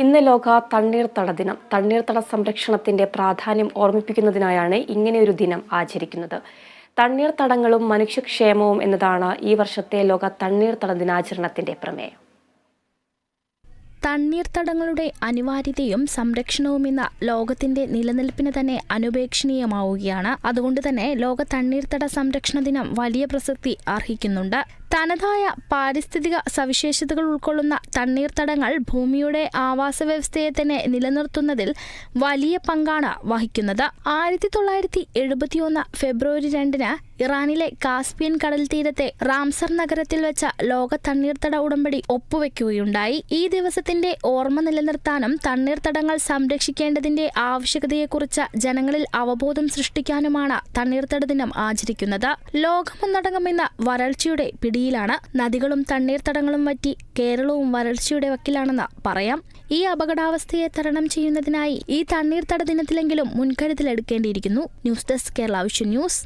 ഇന്ന് ലോക തണ്ണീർത്തട ദിനം. തണ്ണീർത്തട സംരക്ഷണത്തിന്റെ പ്രാധാന്യം ഓർമ്മിപ്പിക്കുന്നതിനായാണ് ഇങ്ങനെയൊരു ദിനം ആചരിക്കുന്നത്. തണ്ണീർത്തടങ്ങളും മനുഷ്യക്ഷേമവും എന്നതാണ് ഈ വർഷത്തെ ലോക തണ്ണീർത്തട ദിനാചരണത്തിന്റെ പ്രമേയം. തണ്ണീർത്തടങ്ങളുടെ അനിവാര്യതയും സംരക്ഷണവും ഇന്ന് ലോകത്തിന്റെ നിലനിൽപ്പിന് തന്നെ അനുപേക്ഷണീയമാവുകയാണ്. അതുകൊണ്ട് തന്നെ ലോക തണ്ണീർത്തട സംരക്ഷണ ദിനം വലിയ പ്രസക്തി അർഹിക്കുന്നുണ്ട്. തനതായ പാരിസ്ഥിതിക സവിശേഷതകൾ ഉൾക്കൊള്ളുന്ന തണ്ണീർത്തടങ്ങൾ ഭൂമിയുടെ ആവാസ വ്യവസ്ഥയെ തന്നെ നിലനിർത്തുന്നതിൽ വലിയ പങ്കാണ് വഹിക്കുന്നത്. ആയിരത്തി തൊള്ളായിരത്തി എഴുപത്തിയൊന്ന് ഫെബ്രുവരി രണ്ടിന് ഇറാനിലെ കാസ്പിയൻ കടൽ തീരത്തെ റാംസർ നഗരത്തിൽ വെച്ച ലോക തണ്ണീർത്തട ഉടമ്പടി ഒപ്പുവെക്കുകയുണ്ടായി. ഈ ദിവസത്തിന്റെ ഓർമ്മ നിലനിർത്താനും തണ്ണീർത്തടങ്ങൾ സംരക്ഷിക്കേണ്ടതിന്റെ ആവശ്യകതയെക്കുറിച്ച് ജനങ്ങളിൽ അവബോധം സൃഷ്ടിക്കാനുമാണ് തണ്ണീർത്തട ദിനം ആചരിക്കുന്നത്. ലോകമൊന്നടങ്കം ഇന്ന് വരൾച്ചയുടെ പിടിയിലാണ് നദികളും തണ്ണീർത്തടങ്ങളും വറ്റി കേരളവും വരൾച്ചയുടെ വക്കിലാണെന്ന് പറയാം. ഈ അപകടാവസ്ഥയെ തരണം ചെയ്യുന്നതിനായി ഈ തണ്ണീർത്തട ദിനത്തിലെങ്കിലും മുൻകരുതലെടുക്കേണ്ടിയിരിക്കുന്നു news desk Kerala vision news.